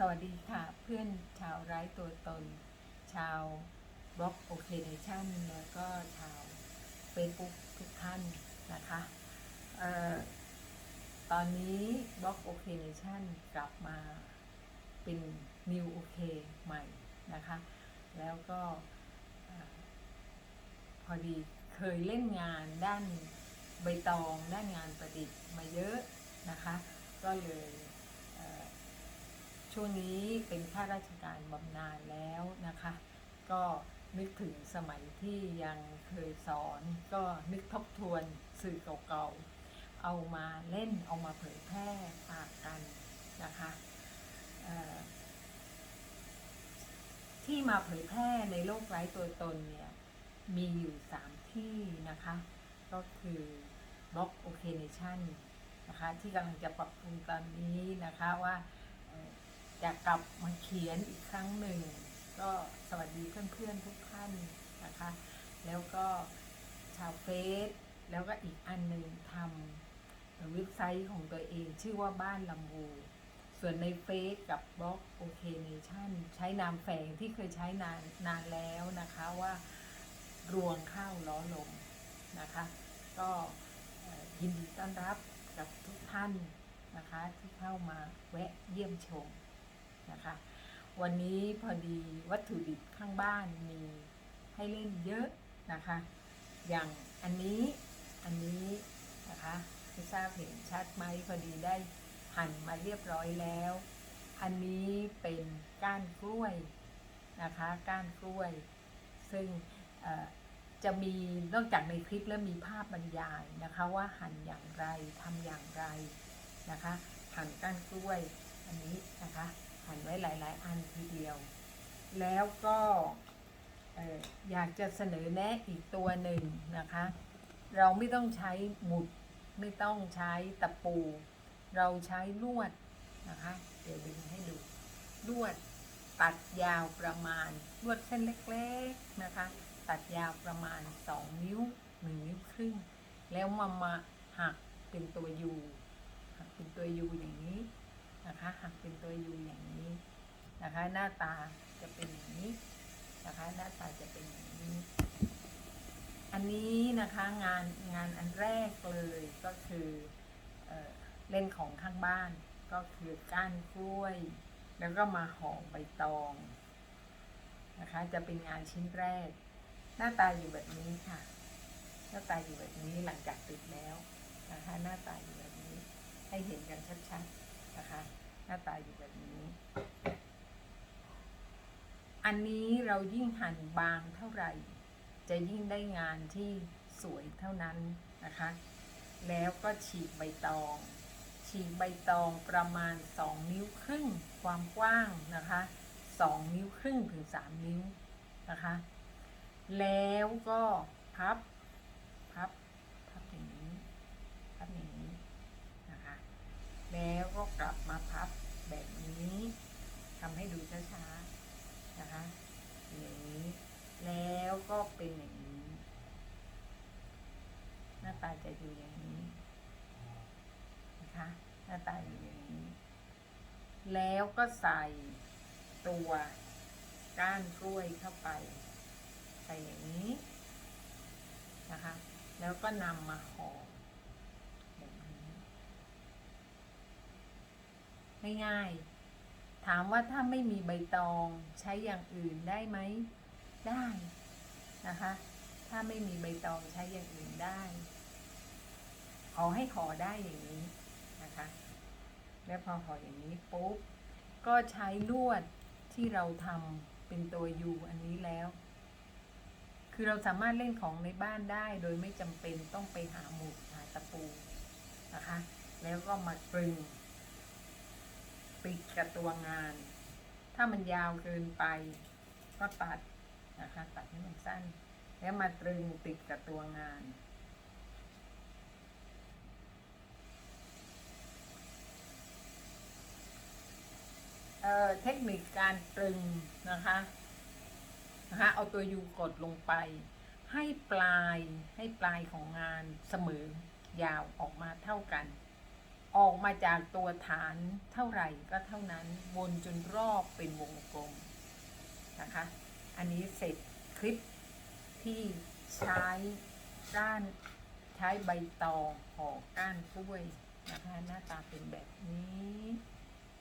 สวัสดีค่ะเพื่อนชาวไร้ตัวตน ชาวบล็อกโอเคเนชั่นแล้วก็ชาว Facebook ทุกท่านนะคะออตอนนี้บล็อกโอเคเนชั่นกลับมาเป็น New OK ใหม่นะคะ แล้วก็พอดีเคยเล่นงานด้านใบตองด้านงานประดิษฐ์มาเยอะนะคะ ก็เลย ช่วงนี้เป็นข้าราชการบำนาญแล้วนะคะ ก็นึกถึงสมัยที่ยังเคยสอนก็นึกทบทวนสื่อเก่าๆ เอามาเล่นเอามาเผยแพร่ฝากกันนะคะที่มาเผยแพร่ในโลกไร้ตัวตนเนี่ยมีอยู่สามที่นะคะ ก็คือบล็อกโอเคเนชั่นนะคะที่กำลังจะปรับปรุงตอนนี้นะคะว่า อ่อจะกลับมาเขียนอีกครั้งหนึ่ง ก็สวัสดีเพื่อนๆทุกท่านนะคะ แล้วก็ชาวเฟซแล้วก็อีกอันหนึ่งทำเว็บไซต์ของตัวเองชื่อว่าบ้านลำบูส่วนในเฟซกับบล็อกโอเคเนชั่นใช้นามแฝงที่เคยใช้นานนานแล้วนะคะว่ารวงข้าวล้อลมนะคะ ก็ยินดีต้อนรับกับทุกท่านนะคะที่เข้ามาแวะเยี่ยมชม นะคะ วันนี้พอดีวัตถุดิบข้างบ้านมีให้เล่นเยอะนะคะ อย่างอันนี้อันนี้นะคะไม่ทราบเห็นชัดไหมพอดีได้หั่นมาเรียบร้อยแล้ว อันนี้เป็นก้านกล้วยนะคะก้านกล้วย ซึ่งจะมีนอกจากในคลิปแล้วมีภาพบรรยายนะคะว่าหั่นอย่างไรทำอย่างไรนะคะหั่นก้านกล้วยอันนี้นะคะ หั่นไว้หลาย ๆ อันทีเดียว แล้วก็เอ่ออยากจะเสนอแนะอีกตัวหนึ่งนะคะ เราไม่ต้องใช้หมุดไม่ต้องใช้ตะปู เราใช้ลวดนะคะ เดี๋ยวดึงให้ดูลวดตัดยาวประมาณลวดเส้นเล็ก ๆ นะคะ ตัดยาวประมาณ 2 นิ้ว1นิ้วครึ่ง แล้วมามาหักเป็นตัวยูหักเป็นตัวยูอย่างนี้ นะคะหักเป็นตัวยูอย่างนี้นะคะ หน้าตาจะเป็นอย่างนี้นะคะ หน้าตาจะเป็นอย่างนี้ อันนี้นะคะงานงานอันแรกเลยก็คือเออเล่นของข้างบ้านก็คือก้านกล้วย แล้วก็มาห่อใบตองนะคะ จะเป็นงานชิ้นแรก หน้าตาอยู่แบบนี้ค่ะ หน้าตาอยู่แบบนี้หลังจากติดแล้วนะคะ หน้าตาอยู่แบบนี้ให้เห็นกันชัดๆ นะคะ หน้าตาอยู่แบบนี้ อันนี้เรายิ่งหั่นบางเท่าไหร่ จะยิ่งได้งานที่สวยเท่านั้นนะคะ แล้วก็ฉีกใบตอง ฉีกใบตองประมาณ 2 นิ้วครึ่งความกว้างนะคะ2นิ้วครึ่งถึง 3 นิ้วนะคะ แล้วก็พับ พับ พับอย่างนี้ พับอย่างนี้นะคะ แล้วก็กลับมาพับแบบนี้ทำให้ดูช้าๆนะคะอย่างนี้ แล้วก็เป็นอย่างนี้ หน้าตาจะอยู่อย่างนี้นะคะ หน้าตาอยู่อย่างนี้ แล้วก็ใส่ตัวก้านกล้วยเข้าไป ใส่อย่างนี้นะคะ แล้วก็นำมาห่อแบบนี้ ง่ายๆ ถามว่าถ้าไม่มีใบตองใช้อย่างอื่นได้ไหม ได้นะคะ ถ้าไม่มีใบตองใช้อย่างอื่นได้ขอให้ห่อได้อย่างนี้นะคะ แล้วพอห่ออย่างนี้ปุ๊บก็ใช้ลวดที่เราทำเป็นตัวยูอันนี้แล้ว คือเราสามารถเล่นของในบ้านได้โดยไม่จำเป็นต้องไปหาหมุดหาตะปูนะคะ แล้วก็มาตรึง ติดกับตัวงาน ถ้ามันยาวเกินไปก็ตัดนะคะตัดให้มันสั้น แล้วมาตรึงติดกับตัวงานเอ่อเทคนิคการตรึงนะคะนะคะเอาตัวยูกดลงไป ให้ปลายให้ปลายของงานเสมอยาวออกมาเท่ากัน ออกมาจากตัวฐานเท่าไหร่ก็เท่านั้นวนจนรอบเป็นวงกลมนะคะ อันนี้เสร็จคลิปที่ใช้ก้านใช้ใบตองห่อก้านกล้วยนะคะหน้าตาเป็นแบบนี้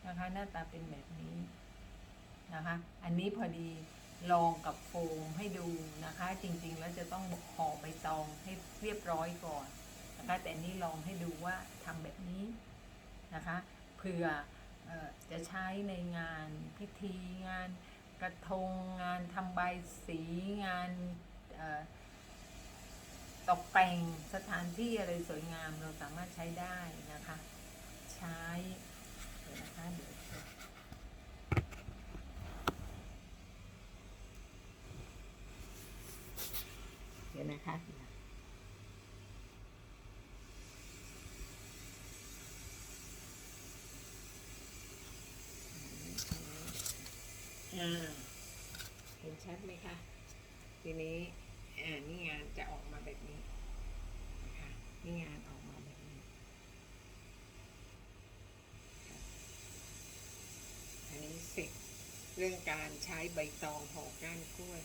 นะคะหน้าตาเป็นแบบนี้นะคะ อันนี้พอดีลองกับโฟมให้ดูนะคะ จริงๆ แล้วจะต้องห่อใบตองให้เรียบร้อยก่อน นะคะแต่อันนี้ลองให้ดูว่าทำแบบนี้นะคะเผื่ออจะใช้ในงานพิธีงานกระทงงานทำใบสีงานตกแต่งสถานที่อะไรสวยงามเราสามารถใช้ได้นะคะ ใช้เดี๋ยวนะคะเดี๋ยวเดี๋ยวนะคะ อ่าเห็นชัดไหมคะ ทีนี้อ่านี่งานจะออกมาแบบนี้นะคะนี่งานออกมาแบบนี้ อันนี้เสร็จเรื่องการใช้ใบตองห่อก้านกล้วย